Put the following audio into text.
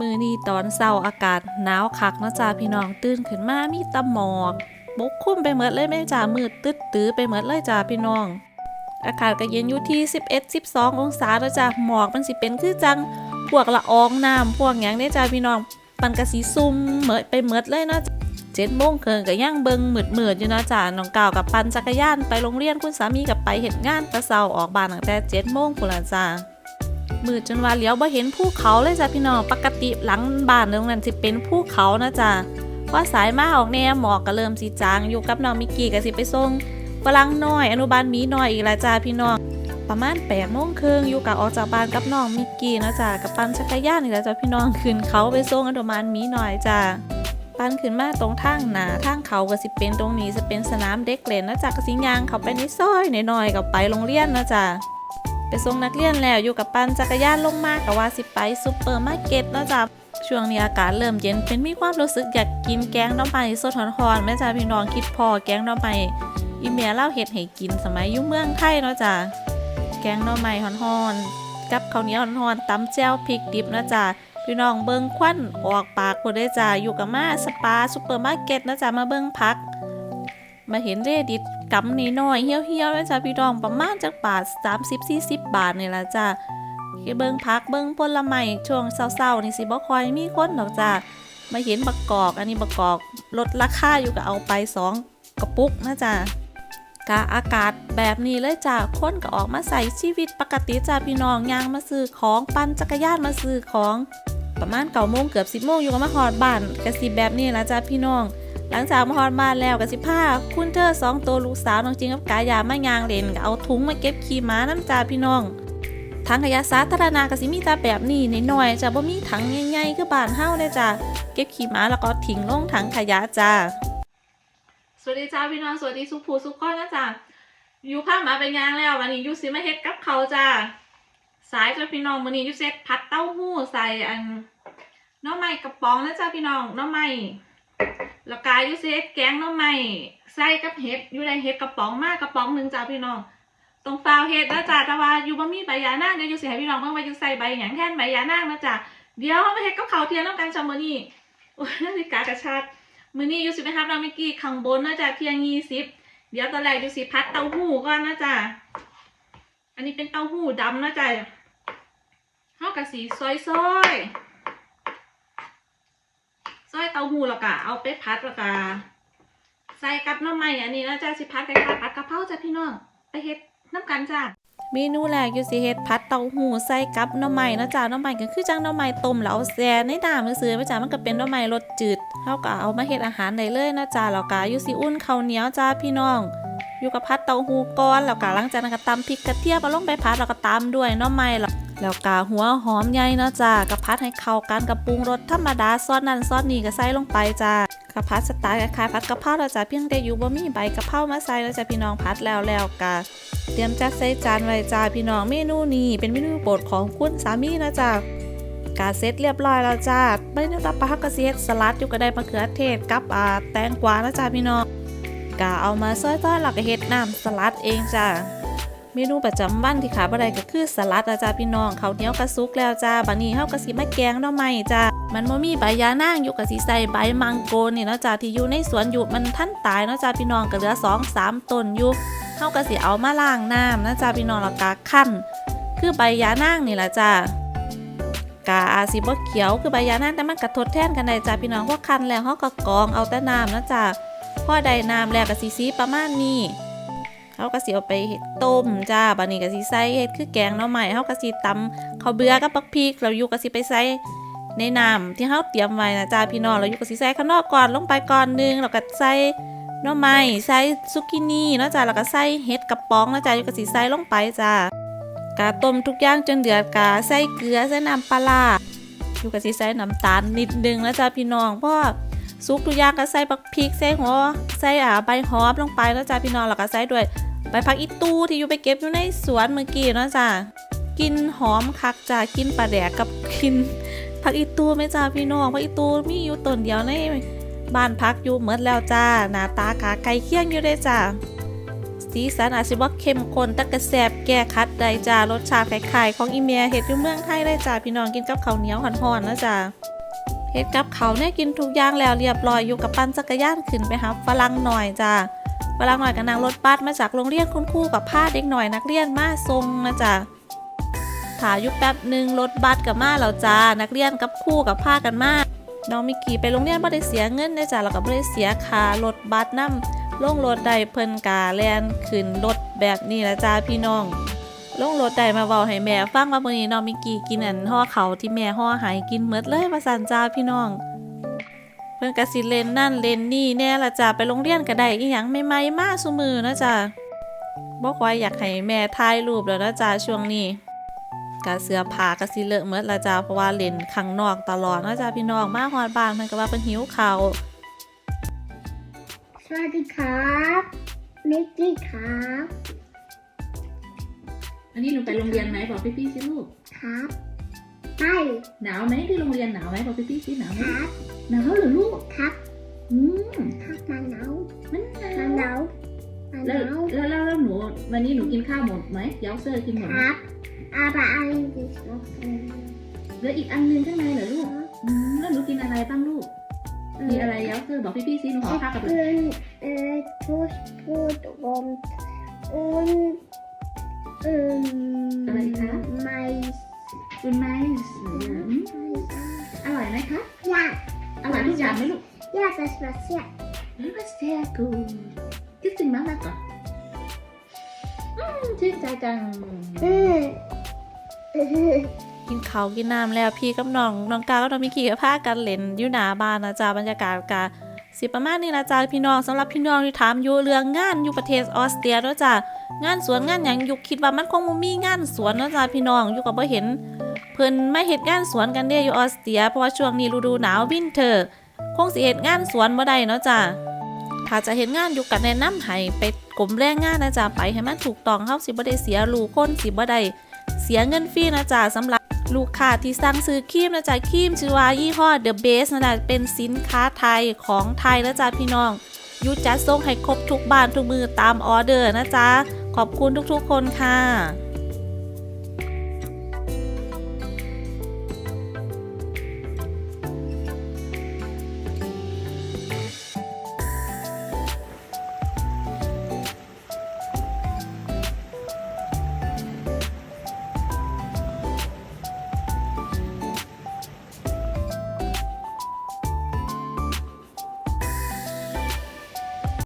มือนี้ตอนเช้าอากาศหนาวคักนะจ้าพี่น้องตื่นขึ้นมามีตะหมอกปกคลุมไปหมดเลยแม่จ้ามืดตึ๊ดตื้อไปหมดเลยจ้าพี่น้อง อากาศก็เย็นอยู่ที่ 11 12 องศาแล้วจ้าหมอกมันสิเป็นคือจังพวกละอองน้ำพวกหยังได้จ้าพี่น้องปันกระสีซุ่มเหมดไปเหมดเลยนาะเจ็ดโมงเคิงก็ย่างเบิงหมืดหมืดอยู่นะจ้าน้องก่าวกับปันจักรยานไปโรงเรียนคุณสามีกับไปเห็ดงานแตะเช้าออกบ้านตั้งแต่เจ็ดโมงพุ่นละจ้า มืดจนว่าเลี้ยวบ่เห็นภูเขาเลยจ้ะพี่น้องปกติหลังบ้านตรงนั้นสิเป็นภูเขานะจ้ะว่าสายมาออกแน่หมอกก็เริ่มสีจางอยู่กับน้องมิกกี้ก็สิไปส่งฝรั่งน้อย อนุบาลมีน้อยอีกละจ้าพี่น้องประมาณ8ปดโมงครึ่งอยู่กับออกจากบ้านกับน้องมิกกี้นะจ้ะกับปั่นจักรยานนี่แหละจ้ะพี่น้องขึ้นเขาไปส่งอนุบาลมีน้อยจ้ะปั่นขึ้นมาตรงทางหนาทางเขาก็สิเป็นตรงนี้จะเป็นสนามเด็กเล่นนะจ๊ะก็สิยางเขาไปในซอยหน่อยๆกับไปโรงเรียนนะจ๊ะ ส่งนักเรียนแล้วอยู่กับปั่นจักรยานลงมากับว่าสิไปซูเปอร์มาร์เก็ตนะจ้ะช่วงนี้อากาศเริ่มเย็นเป็นมีความรู้สึกอยากกินแกงน้ำไม้สดหอนๆแม่จ้าพี่น้องคิดพอแกงน้ำไม้อีเมียเล่าเห็ดให้กินสมัยยุ่เมืองไทยเนาะจ้ะแกงน้ำไม้หอนๆกับข้าวเหนียวหอนๆตำแจ่วพริกดิบนะจ้ะพี่น้องเบิ่งควันออกปากหมดได้จ้ะอยู่กับมาสปาซูเปอร์มาร์เก็ตนะจ้ะมาเบิ่งพัก มาเห็นเรดิต กำนี่น้อยเหี่ยวๆนะจ๊ะพี่น้องประมาณจากบาท 30-40 บาทนี่ละจ้ะเบิ่งพักเบิ่งผลไม้ช่วงเศร้าๆนี่สิบ่คอยมีคนดอกจ้ะมาเห็นบักกอก อันนี้บักกอกลดราคาอยู่ก็เอาไป 2 กระปุกนะจ๊ะกะอากาศแบบนี้เลยจ้ะคนก็ออกมาใส่ชีวิตปกติจ้ะพี่น้องยางมาซื้อของปั่นจักรยานมาซื้อของ ประมาณเก้าโมงเกือบสิบโมงอยู่ก็มาหอดบ้านกะสิแบบนี้ละจ้ะพี่น้อง หลังจากมาฮอดบ้านแล้วก็สิพาคุณเธอสองตัวลูกสาวน้องจริงกับกายามายางเล่นก็เอาถุงมาเก็บขี้ม้าน้ำจาพี่น้องถังขยะสาธารณะก็สิมีต่แบบนี้นน้อยจะบ่มีถังใหญ่ๆคือบ้านเฮาเลยจ้ะเก็บขี้ม้าแล้วก็ทิ้งลงถังขยะจ้าสวัสดีจ้าพี่น้องสวัสดีสุภูสุขคนนะจ้ะอยู่พามาเป็นยางแล้ววันนี้ยูสิมาเฮ็ดกับเขาจ้าสายจ้ะพี่น้องวันนี้ยูเซ็ตผัดเต้าหู้ใส่อันน้องใหม่กระป๋องนะจ้ะพี่น้องน้องใหม่ แล้วกายยูเอสแกงน้องใหม่ใส่กับเห็ดอยู่ในเห็ดกระป๋องมากกระป๋องหนึ่งจ้าพี่น้องตรงฟาวเห็ดนะจ้าแต่ว่าอยู่บ่มีใบยานางเดี๋ยวยูสิให้พี่น้องเพิ่งไปยูใส่ใบหยังแทนใบยานางนะจ้าเดี๋ยวเราไปเห็ดกับเขาวเทียนน้ำกันจำมื้อนี้โอ้ยนาฬิกากระชากมือนี้ยูสิไปรับน้องมิกกี้ข้างบนนะจ้าเทียงยี่สิบเดี๋ยวตอนแรกยูสิพัดเต้าหู้ก่อนนะจ้าอันนี้เป็นเต้าหู้ดำนะจ้าเฮากะสีซอยๆ ซอยเต้าหู้แล้วก็เอาไปพัดแล้วก็ใส่กับน้ำใหม่อันนี้นะจ้าสิพัดคล้ายๆผัดกะเพราจ้ะพี่น้องไปเฮ็ดน้ำกันจ้าเมนูแรกอยู่สิเฮ็ดผัดเต้าหู้ใส่กับน้ำใหม่นะจ้าน้ำใหม่ก็คือจังน้ำใหม่ต้มแล้วเอาแซ่ในน้ำซื้อมาจ้ามันก็เป็นน้ำใหม่รสจืดเฮาก็เอามาเฮ็ดอาหารได้เลยนะจ้าแล้วก็อยู่สิอุ่นข้าวเหนียวจ้าพี่น้อง อยู่กับผัดเต้าหู้ก่อนแล้วก็หลังจากนั้นก็ตำพริกกระเทียมเอาลงไปผัดแล้วก็ตามด้วยน้ำใหม่แล้วแล้วกาหัวหอมใหญ่เนาะจ้ากับพัดให้เข้ากันกับปรุงรสธรรมดาซอสนั่นซอสนี่ก็ใส่ลงไปจ้ากับพัดสไตล์คล้ายๆผัดกะเพราแล้วจ้าเพียงแต่อยู่บ่มีใบกะเพรามาใส่แล้วจ้าพี่น้องพัดแล้วแล้วกาเตรียมจัดใส่จานไว้จ้าพี่น้องเมนูนี้เป็นเมนูโปรดของคุณสามีนะจ้ากาเสร็จเรียบร้อยแล้วจ้าไม่ได้รับปลาฮักกะเสียดสลัดอยู่ก็ได้มะเขือเทศกับอ่าแตงกวานะจ้าพี่น้อง กาเอามาซอยๆแล้วก็เฮ็ดน้ำสลัดเองจ้าเมนูประจำวันที่ขาบ่ไดก็คือสลัดนะจ้าพี่น้องเขาเนียกระซุกแล้วจ้าบัดนี้เฮาก็สิมาแกงหน่อไม้จ้ามันบ่มีใบยานางอยู่ก็สิใส่ใบมังโกนนี่เนาะจ้าที่อยู่ในสวนอยู่มันทันตายเนาะจ้าพี่น้องก็เหลือ2 3ต้นอยู่เฮาก็สิเอามาล้างน้ำนะจ้าพี่น้องแล้วก็คั่นคือใบยานางนี่แหละจ้ากาอาจสิบเขียวคือใบยานางแต่มันก็ทดแทนกันได้จ้าพี่น้องพวกคั่นแล้วเฮาก็กรองเอาแต่น้ำนะจ้า พอได้น้ำแล้วก็สิสีประมาณนี้เขาก็สิเอาไปต้มจ้าบัดนี้ก็สิใส่เฮ็ดคือแกงหน่อไม้เฮาก็สิตำข้าวเบื่อกับปักพริกแล้วอยู่ก็สิไปใส่ในน้ำที่เฮาเตรียมไว้นะจ้าพี่น้องแล้วอยู่ก็สิใส่ข้างนอกก่อนลงไปก่อนหนึงแล้วก็ใส่หน่อไม้ใส่ซุกินี่เนาะจ้าแล้วก็ใส่เห็ดกระป๋องนะจ้าอยู่ก็สิใส่ลงไปจ้ากาต้มทุกอย่างจนเดือดกาใส่เกลือใส่น้ำปลาร้าอยู่ก็สิใส่น้ำตาลนิดนึงนะจ้าพี่น้องเพราะ ซุปทุกอย่างก็ใส่บักพริกใส่หัวใส่อ่าใบหอมลงไปแล้วจ้าพี่น้องแล้วก็ใส่ด้วยใบผักอีตู้ที่อยู่ไปเก็บอยู่ในสวนเมื่อกี้เนาะจ้ากินหอมคักจ้ากินปลาแดกกับกินผักอีตู้ไหมจ้าพี่น้องผักอีตู้มีอยู่ต้นเดียวในบ้านพักอยู่เมดแล้วจ้าหน้าตาขาไก่เคี่ยงอยู่เลยจ้าสีสันอาจสิบ่เข้มข้นแต่กระแสบแก้คัดได้จ้ารสชาติคล้ายๆของอีเมียเฮ็ดอยู่เมืองไทยได้จ้าพี่น้องกินกับข้าวเหนียวหอนๆนะจ้า เฮ็ดกับเขาเนี่ยกินทุกอย่างแล้วเรียบร้อยอยู่กับปั่นจักรยานขึ้นไปหาฝรั่งหน่อยจ้าฝรั่งหน่อยก็นั่งรถบัสมาจากโรงเรียนคุณครูกับพาเด็กหน่อยนักเรียนมาส่งนะจ้าถ่ายอยู่แป๊บหนึ่งรถบัสกับมาแล้วจ้านักเรียนกับครู่กับพากันมาน้องมิกกี้ไปโรงเรียนบ่ได้เสียเงินนะจ้าแล้วก็บ่ได้เสียค่ารถบัสนํลงรถได้เพิ่นกาแลนขึ้นรถแบบนี้ละจ้าพี่น้อง ลงรถได้มาเว้าให้แม่ฟังว่ามื้อนี้น้องมิกกี้กินอันห่อเขาที่แม่ห่อให้กินหมดเลยว่าซั่นจ้าพี่น้อง เพิ่นก็สิเล่นนั่นเล่นนี่แน่ละจ้าไปโรงเรียนก็ได้อีหยังใหม่ๆมาซุมือนะจ้าบ่ค่อยอยากให้แม่ถ่ายรูปแล้วนะจ้าช่วงนี้กะเสื้อผ้าก็สิเลอะหมดละจ้าเพราะว่าเล่นข้างนอกตลอดนะจ้าพี่น้องมาฮอดบ้านเพิ่นก็ว่าเพิ่นหิวข้าวสวัสดีครับมิกกี้ครับ อันนี้หนูไปโรงเรียนไหมบอกพี่ๆสิลูก ครับ ไป หนาวไหมที่โรงเรียนหนาวไหมบอกพี่ๆสิหนาวไหมครับ หนาวเหรอลูก ครับ อืมครับมาหนาวมันหมานาหนาววมาหแล้วนาวแล้วแล้วแล้วหนูวันนี้หนูกินข้าวหมดไหมเย้าเซอร์กินหมดคไหมรับอาบะอะไรดิสโนว์เหลืออีกอันนึงข้างในเหรอลูกอืมแล้วหนูกินอะไรบ้างลูก มีอะไรเย้าเซอร์บอกพี่ๆสิหนูขอข้าวกับเอ่อเอ่ อทูสพูดรวมอุนอืมอะไรคะ ไม่คุณไมส์อร่อยไหมคะยากอร่อยทุกอย่างไหมลูกยากแต่สวัสดีเฮ้ยมาเซียกูคิดถึงมากมากก่อนอืมชื่นใจจังอืมกินข้าวกินน้ำแล้วพี่กับน้องน้องกาวกับน้องมิกกี้ก็พากันเล่นอยู่หน้าบ้านนะจ๊ะบรรยากาศกะ สิประมาณนี้นะจ๊ะพี่น้องสำหรับพี่น้องที่ถามอยู่เรื่องงานอยู่ประเทศออสเตรียเนาะจ๊ะงานสวนงานหยังยุคคิดว่ามันคงบ่มีงานสวนเนาะจ๊ะพี่น้องอยู่ก็บ่เห็น เพิ่นไมาเฮ็ดงานสวนกันเด้อยู่ออสเตรียเพราะว่าช่วงนี้ฤดูหนาววินเทอร์คงสิเฮ็ดงานสวนบ่ได้เนาะจ๊ะถ้าจะเฮ็ดงานอยู่กันแนะนำให้ไปกรมแรงงานนะจ๊ะไปให้มันถูกต้องเฮาสิบ่ได้เสียลูกคนสิบ่ได้เสียเงินฟรีนะจ๊ะสำหรับ ลูกค้าที่สั่งซื้อครีมนะจ๊ะครีมชื่อว่ายี่ห้อ The Base นะจ๊ะเป็นสินค้าไทยของไทยนะจ๊ะพี่น้องยูจัดส่งให้ครบทุกบ้านทุกมือตามออเดอร์นะจ๊ะขอบคุณทุกๆคนค่ะ